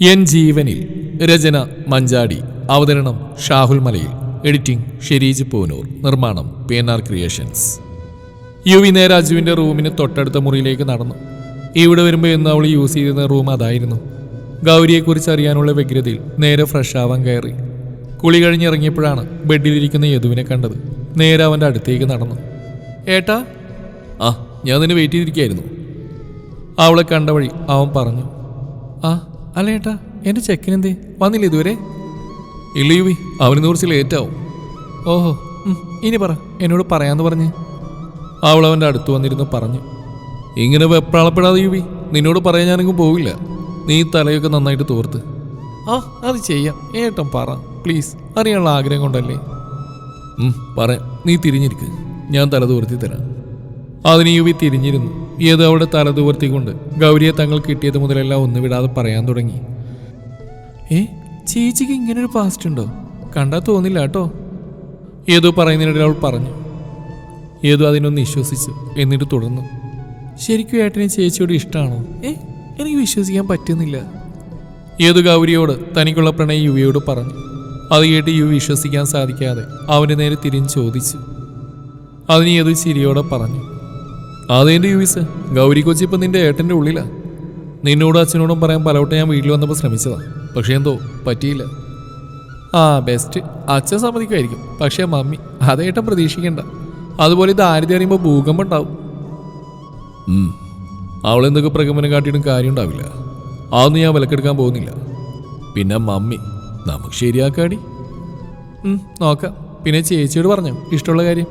N ജീവനിൽ രചന മഞ്ചാടി അവതരണം ഷാഹുൽ മലയിൽ എഡിറ്റിംഗ് ഷെരീജ് പൂനൂർ നിർമ്മാണം പി എൻ ആർ ക്രിയേഷൻസ്. യുവി വി അജുവിന്റെ റൂമിന് തൊട്ടടുത്ത മുറിയിലേക്ക് നടന്നു. ഇവിടെ വരുമ്പോൾ എന്ന് അവൾ യൂസ് ചെയ്തിരുന്ന റൂം അതായിരുന്നു. ഗൗരിയെക്കുറിച്ച് അറിയാനുള്ള വ്യഗ്രതയിൽ നേരെ ഫ്രഷ് ആവാൻ കയറി. കുളി കഴിഞ്ഞിറങ്ങിയപ്പോഴാണ് ബെഡിലിരിക്കുന്ന യദുവിനെ കണ്ടത്. നേരെ അവന്റെ അടുത്തേക്ക് നടന്നു. ഏട്ടാ? ആ ഞാൻ നിന്നെ വെയിറ്റ് ചെയ്തിരിക്കുകയായിരുന്നു. അവളെ കണ്ട വഴി അവൻ പറഞ്ഞു. ആ അല്ല ഏട്ടാ എന്റെ ചെക്കനെന്തേ? വന്നില്ല ഇതുവരെ? ഇല്ല യുവി അവന് കുറച്ച് ലേറ്റ് ആവും. ഓഹോ ഇനി പറ എന്നോട് പറയാന്ന് പറഞ്ഞ്. അവൾ അവന്റെ അടുത്ത് വന്നിരുന്ന് പറഞ്ഞു. ഇങ്ങനെ വെപ്രാളപ്പെടാതെ യുവി നിന്നോട് പറയാൻ ഞാനെങ്ങും പോവില്ല. നീ തലയൊക്കെ നന്നായിട്ട് തോർത്ത്. ആ അത് ചെയ്യാം. ഏട്ടൻ പറ പ്ലീസ് അറിയാനുള്ള ആഗ്രഹം കൊണ്ടല്ലേ? പറ നീ തിരിഞ്ഞിരിക്കുക ഞാൻ തല തോർത്തി തരാം. അതിന് യുവി തിരിഞ്ഞിരുന്നു. ഏത് അവിടെ തലതുവർത്തിക്കൊണ്ട് ഗൗരിയെ തങ്ങൾ കിട്ടിയത് മുതലെല്ലാം ഒന്ന് വിടാതെ പറയാൻ തുടങ്ങി. ഏ ചേച്ചിക്ക് ഇങ്ങനെ ഒരു പാസ്റ്റ് ഉണ്ടോ? കണ്ടാ തോന്നില്ല കേട്ടോ. ഏതോ പറയുന്നതിനിടയിൽ അവൾ പറഞ്ഞു. ഏതോ അതിനൊന്ന് വിശ്വസിച്ചു എന്നിട്ട് തുടർന്നു. ശരിക്കും ഏട്ടനെ ചേച്ചിയോട് ഇഷ്ടമാണോ ഏ എനിക്ക് വിശ്വസിക്കാൻ പറ്റുന്നില്ല. ഏതു ഗൗരിയോട് തനിക്കുള്ള പ്രണയം യുവിയോട് പറഞ്ഞു. അത് കേട്ട് യുവി വിശ്വസിക്കാൻ സാധിക്കാതെ അവന്റെ നേരെ തിരിഞ്ഞ് ചോദിച്ചു. അതിന് ഏതു ചിരിയോടെ പറഞ്ഞു. അതെന്റെ യുവിസ്. ഗൗരി കൊച്ചി ഇപ്പം നിന്റെ ഏട്ടന്റെ ഉള്ളിലാ. നിന്നോടും അച്ഛനോടും പറയാൻ പലവട്ടം ഞാൻ വീട്ടിൽ വന്നപ്പോൾ ശ്രമിച്ചതാ. പക്ഷേ എന്തോ പറ്റിയില്ല. ആ ബെസ്റ്റ് അച്ഛൻ സമ്മതിക്കുമായിരിക്കും. പക്ഷേ മമ്മി അതേട്ടൻ പ്രതീക്ഷിക്കണ്ട. അതുപോലെ ഇത് ആരുതി അറിയുമ്പോൾ ഭൂകമ്പം ഉണ്ടാവും. അവളെന്തൊക്കെ പ്രകമ്പനം കാട്ടിയിട്ടും കാര്യം ഉണ്ടാവില്ല. അതൊന്നും ഞാൻ വിലക്കെടുക്കാൻ പോകുന്നില്ല. പിന്നെ മമ്മി നമുക്ക് ശരിയാക്കാടി. നോക്കാം. പിന്നെ ചേച്ചിയോട് പറഞ്ഞു ഇഷ്ടമുള്ള കാര്യം.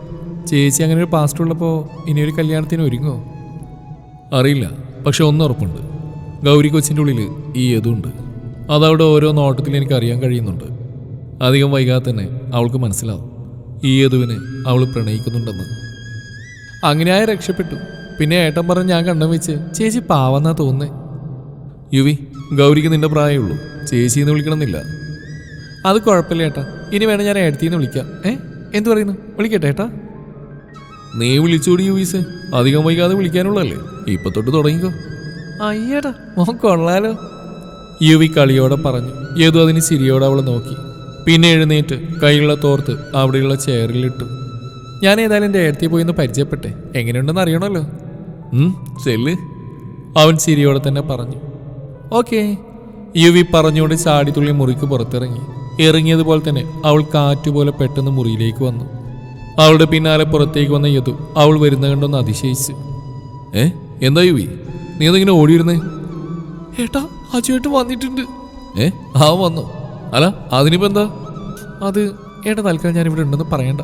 ചേച്ചി അങ്ങനെ ഒരു പാസ്റ്റ് ഉള്ളപ്പോൾ ഇനി ഒരു കല്യാണത്തിന് ഒരുങ്ങോ? അറിയില്ല. പക്ഷെ ഒന്ന് ഉറപ്പുണ്ട്. ഗൗരി കൊച്ചിന്റെ ഉള്ളിൽ ഈ യതുണ്ട് അതവിടെ ഓരോ നോട്ടത്തിൽ എനിക്ക് അറിയാൻ കഴിയുന്നുണ്ട്. അധികം വൈകാതെ തന്നെ അവൾക്ക് മനസ്സിലാവും. ഈ യതുവിനെ അവൾ പ്രണയിക്കുന്നുണ്ടെന്ന്. അങ്ങനെയായ രക്ഷപ്പെട്ടു. പിന്നെ ഏട്ടൻ പറഞ്ഞ് ഞാൻ കണ്ടം വെച്ച് ചേച്ചി പാവന്നാ തോന്നുന്നേ. യുവി ഗൗരിക്ക് നിന്റെ പ്രായമുള്ളൂ. ചേച്ചി എന്ന് വിളിക്കണമെന്നില്ല. അത് കുഴപ്പമില്ല ഏട്ടാ. ഇനി വേണം ഞാൻ ഏട്ടത്തിന്ന് വിളിക്കാം. ഏ? എന്ത് പറയുന്നു? വിളിക്കട്ടെ ഏട്ടാ. നീ വിളിച്ചോടി യുവീസ്. അധികം വൈകാതെ വിളിക്കാനുള്ളല്ലേ ഇപ്പൊ തൊട്ട് തുടങ്ങിക്കോ. അയ്യടാ മോൻ കൊള്ളാലോ. യുവി കളിയോടെ പറഞ്ഞു. ഏതു അതിന് ചിരിയോടെ അവളെ നോക്കി. പിന്നെ എഴുന്നേറ്റ് കൈയുള്ള തോർത്ത് അവിടെയുള്ള ചെയറിലിട്ടു. ഞാൻ ഏതായാലും എന്റെ ഏടത്തി പോയി ഒന്ന് പരിചയപ്പെട്ടെ. എങ്ങനെയുണ്ടെന്ന് അറിയണമല്ലോ. ചെല്ല്. അവൻ ചിരിയോടെ തന്നെ പറഞ്ഞു. ഓക്കേ. യുവി പറഞ്ഞുകൊണ്ട് ചാടിത്തുള്ളി മുറിക്ക് പുറത്തിറങ്ങി. ഇറങ്ങിയതുപോലെ തന്നെ അവൾ കാറ്റുപോലെ പെട്ടെന്ന് മുറിയിലേക്ക് വന്നു. അവളുടെ പിന്നാലെ പുറത്തേക്ക് വന്ന യദു അവൾ വരുന്ന കണ്ടൊന്ന് അതിശയിച്ച്. ഏ? എന്താ യുവി? നീ എന്തെങ്കിലും ഓടിയിരുന്നേ? ഏട്ടാ അജുവേട്ട് വന്നിട്ടുണ്ട്. ഏ? ആ വന്നു. അല്ല അതിനിപ്പോ എന്താ? അത് ഏട്ടാ തൽക്കാലം ഞാൻ ഇവിടെ ഉണ്ടെന്ന് പറയണ്ട.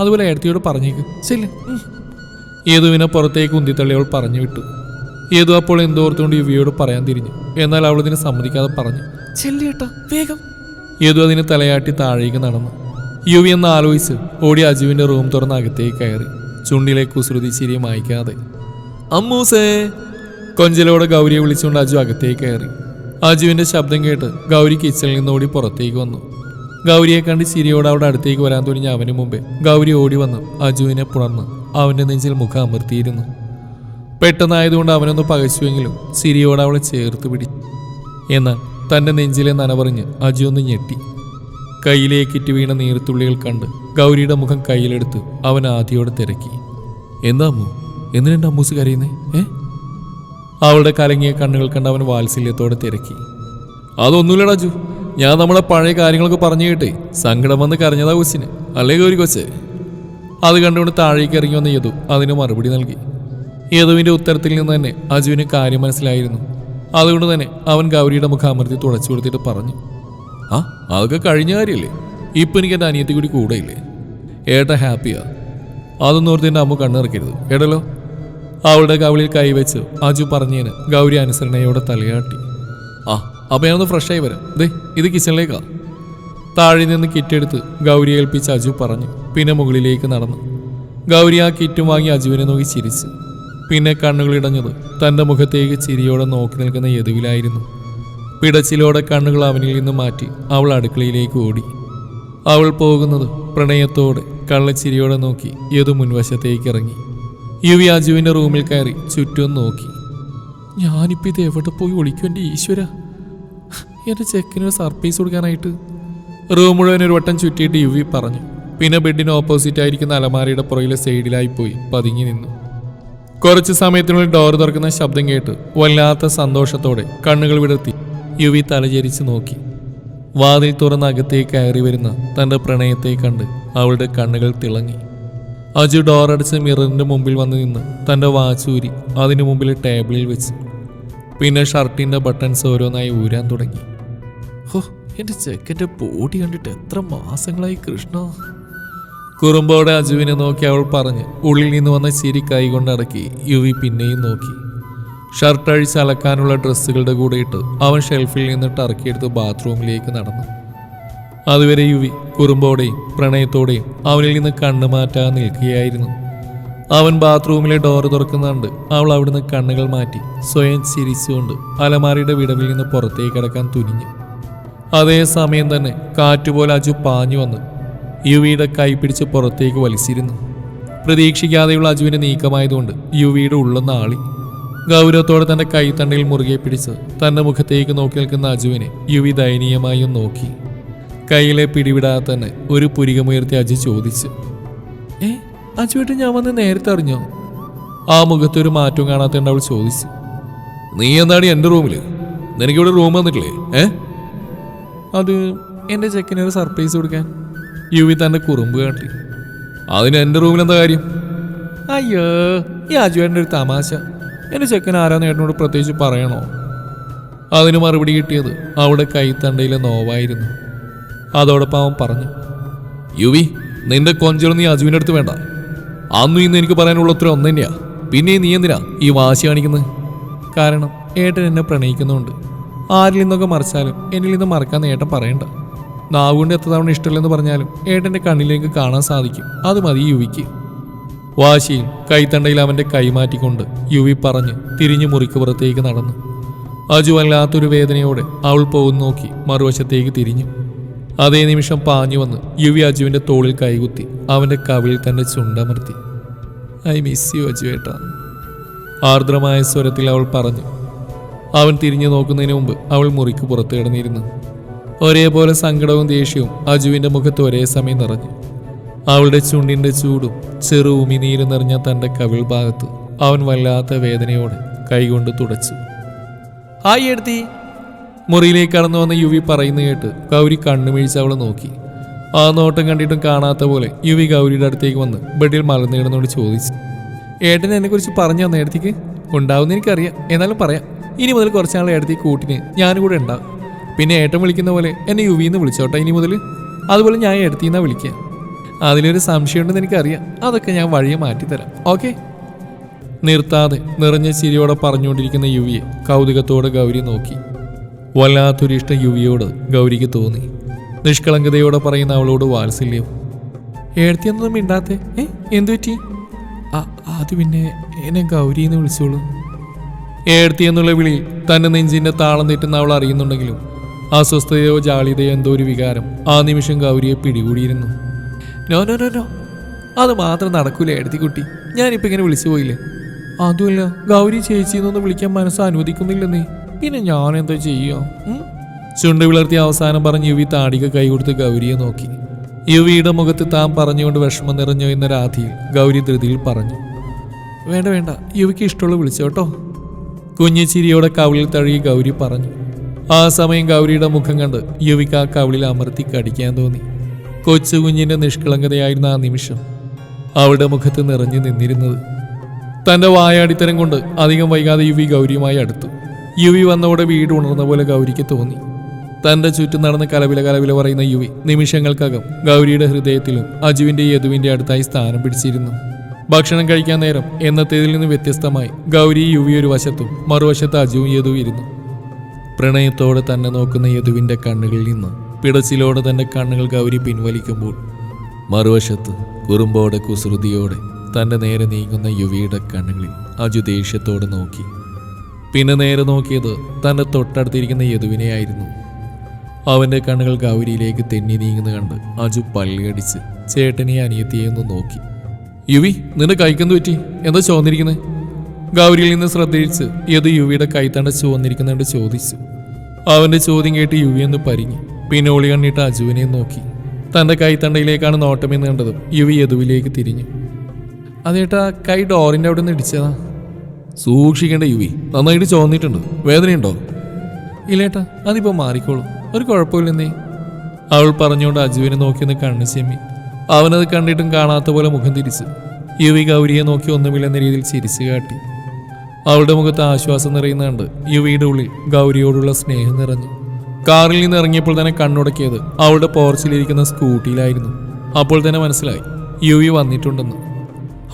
അതുപോലെ ഏടത്തിയോട് പറഞ്ഞേക്ക്. ശരി. യേതുവിനെ പുറത്തേക്ക് ഉന്തിത്തള്ളി അവൾ പറഞ്ഞു വിട്ടു. യദു അപ്പോൾ എന്തോർത്തുകൊണ്ട് യുവിയോട് പറയാൻ തിരിഞ്ഞു. എന്നാൽ അവൾ ഇതിനെ സമ്മതിക്കാതെ പറഞ്ഞു. ചെല്ലേട്ടാ വേഗം. യദു അതിനെ തലയാട്ടി താഴേക്ക് നടന്നു. യുവി എന്ന് ആലോചിച്ച് ഓടി അജുവിന്റെ റൂം തുറന്ന് അകത്തേക്ക് കയറി. ചുണ്ടിലെ കുസൃതി ചിരി മായ്ക്കാതെ. അമ്മൂസേ. കൊഞ്ചലോടെ ഗൗരിയെ വിളിച്ചുകൊണ്ട് അജു അകത്തേക്ക് കയറി. അജുവിന്റെ ശബ്ദം കേട്ട് ഗൗരി കിച്ചണിൽ നിന്ന് ഓടി പുറത്തേക്ക് വന്നു. ഗൗരിയെ കണ്ട് ചിരിയോടെ അവിടെ അടുത്തേക്ക് വരാൻ തുടങ്ങിയ അവന് മുമ്പേ ഗൗരി ഓടി വന്ന് അജുവിനെ പുണർന്ന് അവന്റെ നെഞ്ചിൽ മുഖം അമർത്തിയിരുന്നു. പെട്ടെന്നായതുകൊണ്ട് അവനൊന്ന് പകച്ചുവെങ്കിലും സിരിയോട് അവളെ ചേർത്ത് പിടിച്ചു എന്നാൽ തന്റെ നെഞ്ചിലെ നനപറിഞ്ഞ് അജു ഒന്ന് ഞെട്ടി. കയ്യിലേക്കിറ്റ് വീണ നീർത്തുള്ളികൾ കണ്ട് ഗൗരിയുടെ മുഖം കയ്യിലെടുത്ത് അവൻ ആദ്യയോടെ തിരക്കി. എന്താ അമ്മു? എന്തിനാ അമ്മൂസ് കരയുന്നേ? ഏ? അവളുടെ കലങ്ങിയ കണ്ണുകൾ കണ്ട് അവൻ വാത്സല്യത്തോടെ തിരക്കി. അതൊന്നുമില്ലടാ അജു ഞാൻ നമ്മളെ പഴയ കാര്യങ്ങളൊക്കെ പറഞ്ഞു കേട്ടേ. സങ്കടം വന്ന് കരഞ്ഞതാ കൊച്ചിന്. അല്ലേ ഗൗരി കൊച്ചെ? അത് കണ്ടുകൊണ്ട് താഴേക്ക് ഇറങ്ങി വന്ന യദു അതിന് മറുപടി നൽകി. യദുവിന്റെ ഉത്തരത്തിൽ നിന്ന് തന്നെ അജുവിന് കാര്യം മനസ്സിലായിരുന്നു. അതുകൊണ്ട് തന്നെ അവൻ ഗൗരിയുടെ മുഖം അമർത്തി തുടച്ചു കൊടുത്തിട്ട് പറഞ്ഞു. ആ അതൊക്കെ കഴിഞ്ഞ കാര്യമല്ലേ ഇപ്പം എനിക്ക് എന്റെ അനിയത്തി കൂടി കൂടെയില്ലേ? ഏട്ട ഹാപ്പിയാ. അതൊന്നും ഓർത്ത് എന്റെ അമ്മ കണ്ണിറക്കരുത്. കേട്ടല്ലോ? അവളുടെ കവിളിൽ കൈവച്ച് അജു പറഞ്ഞേന് ഗൗരി അനുസരണയോടെ തലയാട്ടി. ആ അപ്പം ഞാനൊന്ന് ഫ്രഷായി വരാം. ദേ ഇത് കിച്ചണിലേക്കാ. താഴെ നിന്ന് കിറ്റെടുത്ത് ഗൗരി ഏൽപ്പിച്ച് അജു പറഞ്ഞു. പിന്നെ മുകളിലേക്ക് നടന്നു. ഗൗരി ആ കിറ്റും വാങ്ങി അജുവിനെ നോക്കി ചിരിച്ച്. പിന്നെ കണ്ണുകളിടഞ്ഞത് തന്റെ മുഖത്തേക്ക് ചിരിയോടെ നോക്കി നിൽക്കുന്ന യദുവിലായിരുന്നു. പിടച്ചിലോടെ കണ്ണുകൾ അവനിൽ നിന്ന് മാറ്റി അവൾ അടുക്കളയിലേക്ക് ഓടി. അവൾ പോകുന്നത് പ്രണയത്തോടെ കള്ളച്ചിരിയോടെ നോക്കി യദു മുൻവശത്തേക്ക് ഇറങ്ങി. യുവി അജുവിന്റെ റൂമിൽ കയറി ചുറ്റും നോക്കി. ഞാനിപ്പോൾ ഇത് എവിടെ പോയി ഒളിക്കും എന്റെ ഈശ്വര? എന്റെ ചെക്കിനൊരു സർപ്രൈസ് കൊടുക്കാനായിട്ട്. റൂം മുഴുവൻ ഒരു വട്ടം ചുറ്റിയിട്ട് യുവി പറഞ്ഞു. പിന്നെ ബെഡിന് ഓപ്പോസിറ്റ് ആയിരിക്കുന്ന അലമാരയുടെ പുറകിലെ സൈഡിലായി പോയി പതുങ്ങി നിന്നു. കുറച്ച് സമയത്തിനുള്ളിൽ ഡോർ തുറക്കുന്ന ശബ്ദം കേട്ട് വല്ലാത്ത സന്തോഷത്തോടെ കണ്ണുകൾ വിടർത്തി. യുവി തലചരിച്ച് നോക്കി. വാതിൽ തുറന്ന് അകത്തേക്ക് കയറി വരുന്ന തന്റെ പ്രണയത്തെ കണ്ട് അവളുടെ കണ്ണുകൾ തിളങ്ങി. അജു ഡോറടിച്ച് മിററിന്റെ മുമ്പിൽ വന്ന് നിന്ന് തന്റെ വാച്ചൂരി അതിനു മുമ്പിൽ ടേബിളിൽ വെച്ച്. പിന്നെ ഷർട്ടിന്റെ ബട്ടൺസ് ഓരോന്നായി ഊരാൻ തുടങ്ങി. ഹോ എന്റെ ചെക്കന്റെ ബോഡി കണ്ടിട്ട് എത്ര മാസങ്ങളായി കൃഷ്ണ. കുറുമ്പോടെ അജുവിനെ നോക്കി അവൾ പറഞ്ഞ് ഉള്ളിൽ നിന്ന് വന്ന ചിരി കൈകൊണ്ട് അടക്കി യുവി പിന്നെയും നോക്കി. ഷർട്ട് അഴിച്ച് അലക്കാനുള്ള ഡ്രസ്സുകളുടെ കൂടെ ഇട്ട് അവൻ ഷെൽഫിൽ നിന്ന് ടർക്കിയെടുത്ത് ബാത്റൂമിലേക്ക് നടന്നു. അതുവരെ യുവി കുറുമ്പോടെയും പ്രണയത്തോടെയും അവനിൽ നിന്ന് കണ്ണു മാറ്റാൻ നിൽക്കുകയായിരുന്നു. അവൻ ബാത്റൂമിലെ ഡോർ തുറക്കുന്നുണ്ട്. അവൾ അവിടുന്ന് കണ്ണുകൾ മാറ്റി സ്വയം ചിരിച്ചുകൊണ്ട് അലമാരിയുടെ വിടവിൽ നിന്ന് പുറത്തേക്ക് കിടക്കാൻ തുനിഞ്ഞു. അതേ സമയം തന്നെ കാറ്റുപോലെ അജു പാഞ്ഞു വന്ന്. യുവിയുടെ കൈ പിടിച്ച് പുറത്തേക്ക് വലിച്ചിരുന്നു. പ്രതീക്ഷിക്കാതെയുള്ള അജുവിന്റെ നീക്കമായതുകൊണ്ട് യുവിയുടെ ഉള്ളെന്ന് ആളി. ഗൗരവത്തോടെ തന്റെ കൈത്തണ്ടയിൽ മുറുകെ പിടിച്ച് തന്റെ മുഖത്തേക്ക് നോക്കി നിൽക്കുന്ന അജുവിനെ യുവി ദയനീയമായും നോക്കി. കയ്യിലെ പിടിവിടാതെ തന്നെ ഒരു പുരികമുയർത്തി അജു ചോദിച്ചു ഏ അജുവേട്ട് ഞാൻ വന്ന് നേരത്തെ അറിഞ്ഞോ? ആ മുഖത്തൊരു മാറ്റവും കാണാത്തണ്ട് അവൾ ചോദിച്ചു നീ എന്താണ് എന്റെ റൂമിൽ? നിനക്കിവിടെ റൂം വന്നിട്ടില്ലേ? ഏ? അത് എന്റെ ചെക്കിന് ഒരു സർപ്രൈസ് കൊടുക്കാൻ. യുവി തന്റെ കുറുമ്പ് കാട്ടി അതിന് എന്റെ റൂമിൽ എന്താ കാര്യം? അയ്യോ ഈ അജുവേട്ടന്റെ ഒരു തമാശ. എന്റെ ചെക്കൻ ആരാന്ന് ഏട്ടനോട് പ്രത്യേകിച്ച് പറയണോ? അതിന് മറുപടി കിട്ടിയത് അവിടെ കൈത്തണ്ടയിലെ നോവായിരുന്നു. അതോടൊപ്പം അവൻ പറഞ്ഞു യുവി നിന്റെ കൊഞ്ചലൊന്നും നീ അജുവിന്റെ അടുത്ത് വേണ്ട. അന്നും ഇന്ന് എനിക്ക് പറയാനുള്ള ഉത്തരം ഒന്ന് തന്നെയാ പിന്നെ നീ എന്തിനാ ഈ വാശി കാണിക്കുന്നത് കാരണം ഏട്ടൻ എന്നെ പ്രണയിക്കുന്നുണ്ട്. ആരിൽ നിന്നൊക്കെ മറിച്ചാലും എന്നിൽ നിന്ന് മറക്കാൻ ഏട്ടൻ പറയണ്ട. നാവുകൊണ്ട് എത്ര തവണ ഇഷ്ടമില്ലെന്ന് പറഞ്ഞാലും ഏട്ടന്റെ കണ്ണിലേക്ക് കാണാൻ സാധിക്കും. അത് മതി യുവിക്ക്. വാശിയിൽ കൈത്തണ്ടയിൽ അവന്റെ കൈമാറ്റിക്കൊണ്ട് യുവി പറഞ്ഞ് തിരിഞ്ഞു മുറിക്ക് പുറത്തേക്ക് നടന്നു. അജു വല്ലാത്തൊരു വേദനയോടെ അവൾ പോകുന്നു നോക്കി മറുവശത്തേക്ക് തിരിഞ്ഞു. അതേ നിമിഷം പാഞ്ഞു വന്ന് യുവി അജുവിന്റെ തോളിൽ കൈകുത്തി അവന്റെ കവിളിൽ തന്നെ ചുണ്ടമർത്തി. ഐ മിസ് യു അജു ഏട്ടാ. ആർദ്രമായ സ്വരത്തിൽ അവൾ പറഞ്ഞു. അവൻ തിരിഞ്ഞു നോക്കുന്നതിന് മുമ്പ് അവൾ മുറിക്ക് പുറത്തു കിടന്നിരുന്നു. ഒരേപോലെ സങ്കടവും ദേഷ്യവും അജുവിന്റെ മുഖത്ത് ഒരേ സമയം നിറഞ്ഞു. അവളുടെ ചുണ്ടിന്റെ ചൂടും ചെറു നീര് നിറഞ്ഞ തന്റെ കവിൾ ഭാഗത്ത് അവൻ വല്ലാത്ത വേദനയോടെ കൈകൊണ്ട് തുടച്ചു. ആയി എടുത്തി. മുറിയിലേക്ക് കടന്നു വന്ന യുവി പറയുന്നു കേട്ട് ഗൗരി കണ്ണുമിഴിച്ച് അവളെ നോക്കി. ആ നോട്ടം കണ്ടിട്ടും കാണാത്ത പോലെ യുവി ഗൗരിയുടെ അടുത്തേക്ക് വന്ന് ബെഡിൽ മലർന്നിടുന്നോട് ചോദിച്ചു. ഏട്ടൻ എന്നെ കുറിച്ച് പറഞ്ഞു തന്ന ഏടത്തേക്ക്? ഉണ്ടാവുന്ന എനിക്കറിയാം. എന്നാലും പറയാം. ഇനി മുതൽ കുറച്ച് നാളെ ഏടത്തേക്ക് കൂട്ടിന് ഞാനും കൂടെ ഉണ്ടാവും. പിന്നെ ഏട്ടൻ വിളിക്കുന്ന പോലെ എന്നെ യുവിന്ന് വിളിച്ചോട്ടെ ഇനി മുതൽ അതുപോലെ ഞാൻ എടുത്തിന്നാ വിളിക്കുക. അതിലൊരു സംശയമുണ്ടെന്ന് എനിക്കറിയാം. അതൊക്കെ ഞാൻ വഴിയെ മാറ്റിത്തരാം. ഓക്കെ? നിർത്താതെ നിറഞ്ഞ ചിരിയോടെ പറഞ്ഞുകൊണ്ടിരിക്കുന്ന യുവിയെ കൗതുകത്തോടെ ഗൗരി നോക്കി. വല്ലാത്തൊരു ഇഷ്ടം യുവിയോട് ഗൗരിക്ക് തോന്നി. നിഷ്കളങ്കതയോടെ പറയുന്ന അവളോട് വാത്സല്യം. ഏടത്തിയൊന്നും മിണ്ടാത്തെ? ഏ എന്തു പറ്റി അത് പിന്നെ എന്നെ ഗൗരി എന്ന് വിളിച്ചോളൂ. ഏടത്തി എന്നുള്ള വിളി തന്റെ നെഞ്ചിന്റെ താളം തെറ്റുന്ന അവൾ അറിയുന്നുണ്ടെങ്കിലും അസ്വസ്ഥതയോ ജാളിതയോ എന്തോ ഒരു വികാരം ആ നിമിഷം ഗൗരിയെ പിടികൂടിയിരുന്നു. നോ നോ നോ നോ അത് മാത്രം നടക്കൂല ഏടത്തിക്കുട്ടി ഞാനിപ്പോ ഇങ്ങനെ വിളിച്ചു പോയില്ലേ? അതുമല്ല ഗൗരി ചേച്ചി എന്നൊന്ന് വിളിക്കാൻ മനസ്സ് അനുവദിക്കുന്നില്ലെന്നേ. പിന്നെ ഞാൻ എന്താ ചെയ്യോ ചുണ്ട് വിളർത്തി അവസാനം പറഞ്ഞ് യുവി താടിക കൈ കൊടുത്ത് ഗൗരിയെ നോക്കി. യുവിയുടെ മുഖത്ത് താൻ പറഞ്ഞുകൊണ്ട് വിഷമം നിറഞ്ഞു എന്ന രാധിയിൽ ഗൗരി ധൃതിയിൽ പറഞ്ഞു. വേണ്ട വേണ്ട യുവിക്ക് ഇഷ്ടമുള്ള വിളിച്ചോട്ടോ കുഞ്ഞു ചിരിയോടെ കവിളിൽ തഴുകി ഗൗരി പറഞ്ഞു. ആ സമയം ഗൗരിയുടെ മുഖം കണ്ട് യുവിക്ക് ആ കവിളിൽ അമർത്തി കടിക്കാൻ തോന്നി. കൊച്ചു കുഞ്ഞിന്റെ നിഷ്കളങ്കതയായിരുന്ന ആ നിമിഷം അവളുടെ മുഖത്ത് നിറഞ്ഞു നിന്നിരുന്നത്. തന്റെ വായാടിത്തരം കൊണ്ട് അധികം വൈകാതെ യുവി ഗൗരിയുമായി അടുത്തു. യുവി വന്നവിടെ വീട് ഉണർന്ന പോലെ ഗൗരിക്ക് തോന്നി. തന്റെ ചുറ്റും നടന്ന് കലവില കലവില പറയുന്ന യുവി നിമിഷങ്ങൾക്കകം ഗൗരിയുടെ ഹൃദയത്തിലും അജുവിന്റെ യദുവിന്റെ അടുത്തായി സ്ഥാനം പിടിച്ചിരുന്നു. ഭക്ഷണം കഴിക്കാൻ നേരം എന്നത്തേതിൽ നിന്ന് വ്യത്യസ്തമായി ഗൗരി യുവി ഒരു വശത്തും മറുവശത്ത് അജുവും യദുവും ഇരുന്നു. പ്രണയത്തോടെ തന്നെ നോക്കുന്ന യദുവിന്റെ കണ്ണുകളിൽ നിന്ന് പിടച്ചിലോടെ തന്റെ കണ്ണുകൾ ഗൗരി പിൻവലിക്കുമ്പോൾ മറുവശത്ത് കുറുമ്പോടെ കുസൃതിയോടെ തന്റെ നേരെ നീങ്ങുന്ന യുവിയുടെ കണ്ണുകളിൽ അജു ദേഷ്യത്തോടെ നോക്കി. പിന്നെ നേരെ നോക്കിയത് തന്റെ തൊട്ടടുത്തിരിക്കുന്ന യദുവിനെയായിരുന്നു. അവന്റെ കണ്ണുകൾ ഗൗരിയിലേക്ക് തെന്നി നീങ്ങുന്ന കണ്ട് അജു പള്ളിയടിച്ച് ചേട്ടനെ അനിയത്തിയെന്ന് നോക്കി. യുവി നിന്റെ കൈക്കെന്ത് പറ്റി? എന്താ ചോന്നിരിക്കുന്നത് ഗൗരിയിൽ നിന്ന് ശ്രദ്ധിച്ച് യദു യുവിയുടെ കൈത്തണ്ട ചുവന്നിരിക്കുന്നുണ്ട് ചോദിച്ചു. അവന്റെ ചോദ്യം കേട്ട് യുവി ഒന്ന് പരിങ്ങി പിന്നെ ഒളി കണ്ണിട്ട് അജുവിനെ നോക്കി. തന്റെ കൈത്തണ്ടയിലേക്കാണ് നോട്ടമെന്ന് കണ്ടതും യുവി യദുവിലേക്ക് തിരിഞ്ഞു. അതേട്ടാ കൈ ഡോറിന്റെ അവിടെ നിന്ന് ഇടിച്ചതാ. സൂക്ഷിക്കേണ്ട യുവി നന്നായിട്ട് ചോന്നിട്ടുണ്ട് വേദനയുണ്ടോ? ഇല്ലേട്ടാ അതിപ്പോൾ മാറിക്കോളും. ഒരു കുഴപ്പമില്ലെന്നേ. അവൾ പറഞ്ഞുകൊണ്ട് അജുവിനെ നോക്കിയൊന്ന് കണ്ണ് ചെമ്മി. അവനത് കണ്ടിട്ടും കാണാത്ത പോലെ മുഖം തിരിച്ചു. യുവി ഗൗരിയെ നോക്കി ഒന്നുമില്ലെന്ന രീതിയിൽ ചിരിച്ചു കാട്ടി. അവളുടെ മുഖത്ത് ആശ്വാസം നിറയുന്നുണ്ട് യുവിയുടെ ഉള്ളിൽ ഗൗരിയോടുള്ള സ്നേഹം നിറഞ്ഞു. കാറിൽ നിന്ന് ഇറങ്ങിയപ്പോൾ തന്നെ കണ്ണുടക്കിയത് അവളുടെ പോർച്ചിലിരിക്കുന്ന സ്കൂട്ടിയിലായിരുന്നു. അപ്പോൾ തന്നെ മനസ്സിലായി യു വി വന്നിട്ടുണ്ടെന്ന്.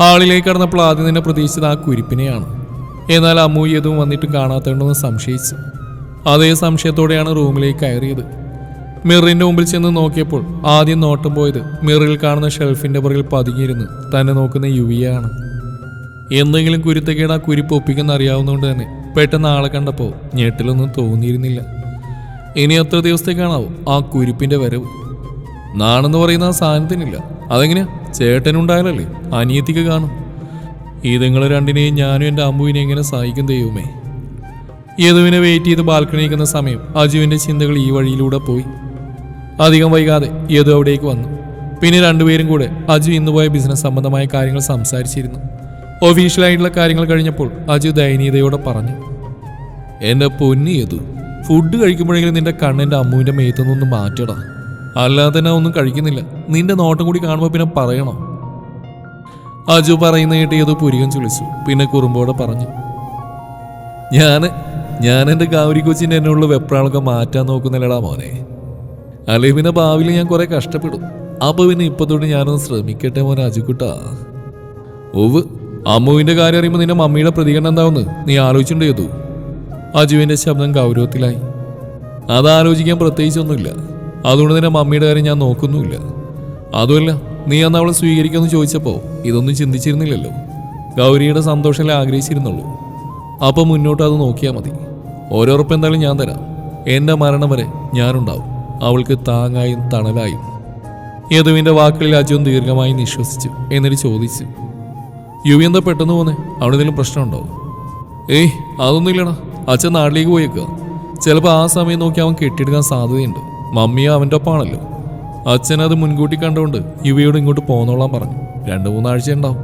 ഹാളിലേക്ക് കടന്നപ്പോൾ ആദ്യം തന്നെ പ്രതീക്ഷിച്ചത് ആ കുരിപ്പിനെയാണ്. എന്നാൽ അമ്മൂയ്യതും വന്നിട്ട് കാണാത്തതുണ്ടെന്ന് സംശയിച്ചു. അതേ സംശയത്തോടെയാണ് റൂമിലേക്ക് കയറിയത്. മിറിന്റെ മുമ്പിൽ ചെന്ന് നോക്കിയപ്പോൾ ആദ്യം നോട്ടം പോയത് മിറിൽ കാണുന്ന ഷെൽഫിന്റെ പുറകിൽ പതുങ്ങിയിരുന്ന് തന്നെ നോക്കുന്ന യുവിയാണ് എന്തെങ്കിലും കുരുത്തക്കേട് ആ കുരിപ്പ് ഒപ്പിക്കുന്ന അറിയാവുന്നതുകൊണ്ട് തന്നെ പെട്ടെന്ന് ആളെ കണ്ടപ്പോൾ ഞെട്ടിലൊന്നും തോന്നിയിരുന്നില്ല. ഇനി എത്ര ദിവസത്തേക്കാണാവും ആ കുരിപ്പിന്റെ വരവ്? നാണെന്ന് പറയുന്ന ആ സാധനത്തിനില്ല. അതെങ്ങനെയാ? ചേട്ടനുണ്ടായാലല്ലേ? അനിയത്തിക്ക് കാണും. ഇതുങ്ങൾ രണ്ടിനെയും ഞാനും എന്റെ അമ്മുവിനെ എങ്ങനെ സഹായിക്കും ദൈവമേ? യദുവിനെ വെയിറ്റ് ചെയ്ത് ബാൽക്കണി നിൽക്കുന്ന സമയം അജുവിന്റെ ചിന്തകൾ ഈ വഴിയിലൂടെ പോയി. അധികം വൈകാതെ യദു അവിടേക്ക് വന്നു. പിന്നെ രണ്ടുപേരും കൂടെ അജു ഇന്ന് പോയ ബിസിനസ് സംബന്ധമായ കാര്യങ്ങൾ സംസാരിച്ചിരുന്നു. ഒഫീഷ്യലായിട്ടുള്ള കാര്യങ്ങൾ കഴിഞ്ഞപ്പോൾ അജു ദയനീയതയോടെ പറഞ്ഞു. എന്റെ പൊന്നി യദു ഫുഡ് കഴിക്കുമ്പോഴെങ്കിലും നിന്റെ കണ്ണിന്റെ അമ്മുവിന്റെ മേത്തുനിന്നൊന്ന് മാറ്റടാ. അല്ലാതെ തന്നെ ഒന്നും കഴിക്കുന്നില്ല. നിന്റെ നോട്ടം കൂടി കാണുമ്പോൾ പിന്നെ പറയണോ? അജു പറയുന്ന കേട്ട് ഏതോ പുരികം ചുളിച്ചു പിന്നെ കുറുമ്പോടെ പറഞ്ഞു. ഞാൻ ഞാൻ എന്റെ ഗൗരി കൊച്ചിന്റെ എന്നുള്ള വെപ്രാളൊക്കെ മാറ്റാൻ നോക്കുന്നില്ലടാ മോനെ. അല്ലെ പിന്നെ ഭാവിയിൽ ഞാൻ കുറെ കഷ്ടപ്പെടും. അപ്പൊ പിന്നെ ഇപ്പൊ തൊട്ട് ഞാനൊന്ന് ശ്രമിക്കട്ടെ മോനെ അജുക്കുട്ടാ. ഒവ് അമ്മുവിന്റെ കാര്യം അറിയുമ്പോൾ നിന്റെ മമ്മിയുടെ പ്രതികരണം എന്താവുന്നു നീ ആലോചിച്ചിട്ടുണ്ട് ചെയ്തു അജുവിന്റെ ശബ്ദം ഗൗരവത്തിലായി. അത് ആലോചിക്കാൻ പ്രത്യേകിച്ചൊന്നുമില്ല. അതുകൊണ്ട് തന്നെ മമ്മിയുടെ കാര്യം ഞാൻ നോക്കുന്നുമില്ല. അതുമല്ല നീ അന്ന് അവളെ സ്വീകരിക്കുമെന്ന് ചോദിച്ചപ്പോൾ ഇതൊന്നും ചിന്തിച്ചിരുന്നില്ലല്ലോ. ഗൗരിയുടെ സന്തോഷം ആഗ്രഹിച്ചിരുന്നുള്ളൂ. അപ്പോൾ മുന്നോട്ട് അത് നോക്കിയാൽ മതി. ഓരോറപ്പ് എന്തായാലും ഞാൻ തരാം. എന്റെ മരണം വരെ ഞാനുണ്ടാവും. അവൾക്ക് താങ്ങായും തണലായും. യദുവിന്റെ വാക്കുകളിൽ അജുൻ ദീർഘമായി നിശ്വസിച്ചു എന്നിട്ട് ചോദിച്ചു യുവി എന്താ പെട്ടെന്ന് പോന്നെ? അവിടെ എന്തെങ്കിലും പ്രശ്നമുണ്ടോ? ഏയ് അതൊന്നും ഇല്ലടാ അച്ഛൻ നാട്ടിലേക്ക് പോയേക്കുക ചിലപ്പോൾ ആ സമയം നോക്കി അവൻ കെട്ടിയെടുക്കാൻ സാധ്യതയുണ്ട്. മമ്മിയും അവന്റെ ഒപ്പമാണല്ലോ അച്ഛൻ അത് മുൻകൂട്ടി കണ്ടുകൊണ്ട് യുവയോട് ഇങ്ങോട്ട് പോന്നോളാൻ പറഞ്ഞു. രണ്ട് മൂന്നാഴ്ച ഉണ്ടാവും.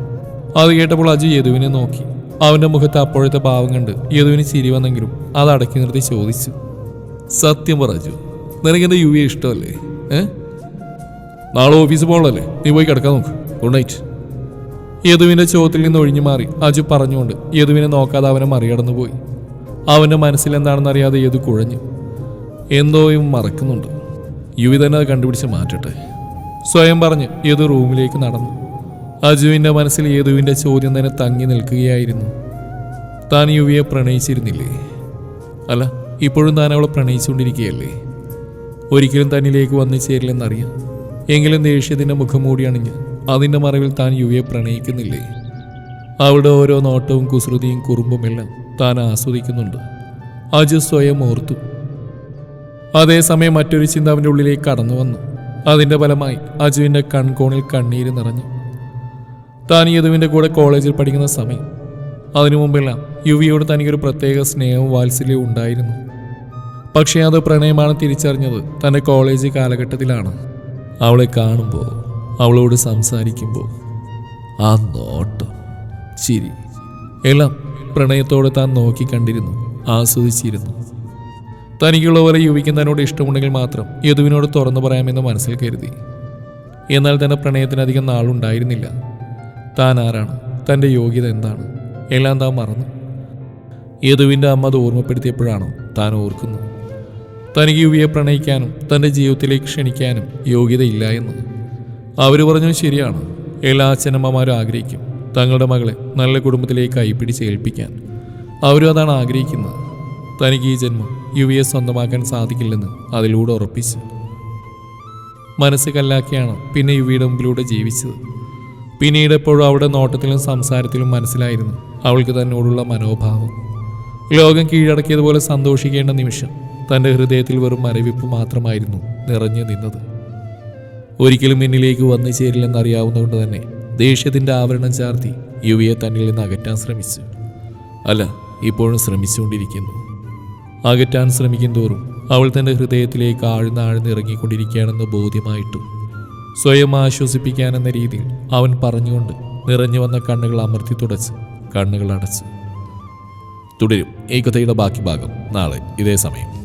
അത് കേട്ടപ്പോൾ അജു യദുവിനെ നോക്കി. അവന്റെ മുഖത്ത് അപ്പോഴത്തെ ഭാവം കണ്ട് യദുവിന് ചിരി വന്നെങ്കിലും അത് അടക്കി നിർത്തി ചോദിച്ചു. സത്യം പറ അജു. നിനക്ക് എന്റെ യുവിയെ ഇഷ്ടമല്ലേ? ഏ? നാളെ ഓഫീസിൽ പോകണല്ലേ നീ പോയി കിടക്കാൻ നോക്ക്. Good night. യദുവിന്റെ ചോദ്യത്തിൽ നിന്ന് ഒഴിഞ്ഞു മാറി അജു പറഞ്ഞുകൊണ്ട് യദുവിനെ നോക്കാതെ അവനെ മറികടന്നു പോയി എന്താണെന്ന് അറിയാതെ ഏത് കുഴഞ്ഞു. എന്തോയും മറക്കുന്നുണ്ട്. യുവി തന്നെ അത് കണ്ടുപിടിച്ച് മാറ്റട്ടെ. സ്വയം പറഞ്ഞ് ഏത് റൂമിലേക്ക് നടന്നു. അജുവിന്റെ മനസ്സിൽ യേതുവിന്റെ ചോദ്യം തന്നെ തങ്ങി നിൽക്കുകയായിരുന്നു. താൻ യുവിയെ പ്രണയിച്ചിരുന്നില്ലേ? അല്ല ഇപ്പോഴും താൻ അവളെ പ്രണയിച്ചുകൊണ്ടിരിക്കുകയല്ലേ? ഒരിക്കലും തന്നിലേക്ക് വന്നു ചേരില്ലെന്നറിയാം. എങ്കിലും ദേഷ്യത്തിന്റെ മുഖം മൂടി അണിഞ്ഞ് അതിന്റെ മറവിൽ താൻ യുവിയെ പ്രണയിക്കുന്നില്ലേ? അവളുടെ ഓരോ നോട്ടവും കുസൃതിയും കുറുമ്പുമെല്ലാം താൻ ആസ്വദിക്കുന്നുണ്ട്. അജു സ്വയം ഓർത്തു. അതേസമയം മറ്റൊരു ചിന്ത അവന്റെ ഉള്ളിലേക്ക് കടന്നു വന്നു. അതിന്റെ ഫലമായി അജുവിന്റെ കൺകോണിൽ കണ്ണീര് നിറഞ്ഞു. താൻ യദുവിന്റെ കൂടെ കോളേജിൽ പഠിക്കുന്ന സമയം. അതിനു മുമ്പെല്ലാം യുവിയോട് തനിക്കൊരു പ്രത്യേക സ്നേഹവും വാത്സല്യവും ഉണ്ടായിരുന്നു. പക്ഷേ അത് പ്രണയമാണ് തിരിച്ചറിഞ്ഞത് തന്റെ കോളേജ് കാലഘട്ടത്തിലാണ്. അവളെ കാണുമ്പോൾ അവളോട് സംസാരിക്കുമ്പോൾ ആ നോട്ടം ചിരി എല്ലാം പ്രണയത്തോടെ താൻ നോക്കിക്കണ്ടിരുന്നു ആസ്വദിച്ചിരുന്നു. തനിക്കുള്ള പോലെ യുവിക്ക് തന്നോട് ഇഷ്ടമുണ്ടെങ്കിൽ മാത്രം യദുവിനോട് തുറന്നു പറയാമെന്ന് മനസ്സിൽ കരുതി. എന്നാൽ തന്റെ പ്രണയത്തിനധികം നാളുണ്ടായിരുന്നില്ല. താൻ ആരാണ്? തന്റെ യോഗ്യത എന്താണ്? എല്ലാം താൻ മറന്നു. യദുവിന്റെ അമ്മ അത് ഓർമ്മപ്പെടുത്തിയപ്പോഴാണോ താൻ ഓർക്കുന്നു. തനിക്ക് യുവിയെ പ്രണയിക്കാനും തന്റെ ജീവിതത്തിലേക്ക് ക്ഷണിക്കാനും യോഗ്യതയില്ല എന്ന്. അവർ പറഞ്ഞു ശരിയാണ്. എല്ലാ അച്ഛനമ്മമാരും ആഗ്രഹിക്കും. തങ്ങളുടെ മകളെ നല്ല കുടുംബത്തിലേക്ക് കൈപ്പിടിച്ച് ഏൽപ്പിക്കാൻ അവരും അതാണ് ആഗ്രഹിക്കുന്നത്. തനിക്ക് ഈ ജന്മം യു വി എസ് സ്വന്തമാക്കാൻ സാധിക്കില്ലെന്ന് അതിലൂടെ ഉറപ്പിച്ചു. മനസ്സ് കല്ലാക്കിയാണ് പിന്നെ യുവിയുടെ മുമ്പിലൂടെ ജീവിച്ചത്. പിന്നീട് എപ്പോഴും അവിടെ നോട്ടത്തിലും സംസാരത്തിലും മനസ്സിലായിരുന്നു അവൾക്ക് തന്നോടുള്ള മനോഭാവം. ലോകം കീഴടക്കിയതുപോലെ സന്തോഷിക്കേണ്ട നിമിഷം തന്റെ ഹൃദയത്തിൽ വെറും മരവിപ്പ് മാത്രമായിരുന്നു നിറഞ്ഞു നിന്നത്. ഒരിക്കലും എന്നിലേക്ക് വന്നു ചേരില്ലെന്നറിയാവുന്നതുകൊണ്ട് തന്നെ ദേഷ്യത്തിന്റെ ആവരണം ചാർത്തി യുവിയെ തന്നിൽ നിന്ന് അകറ്റാൻ ശ്രമിച്ചു. അല്ല ഇപ്പോഴും ശ്രമിച്ചുകൊണ്ടിരിക്കുന്നു. അകറ്റാൻ ശ്രമിക്കും തോറും അവൾ തന്റെ ഹൃദയത്തിലേക്ക് ആഴ്ന്ന് ആഴ്ന്ന് ഇറങ്ങിക്കൊണ്ടിരിക്കുകയാണെന്ന് ബോധ്യമായിട്ടു സ്വയം ആശ്വസിപ്പിക്കാനെന്ന രീതിയിൽ അവൻ പറഞ്ഞുകൊണ്ട് നിറഞ്ഞു വന്ന കണ്ണുകൾ അമർത്തി തുടച്ച് കണ്ണുകൾ അടച്ച്. തുടരും. ഈ കഥയുടെ ബാക്കി ഭാഗം നാളെ ഇതേ സമയം.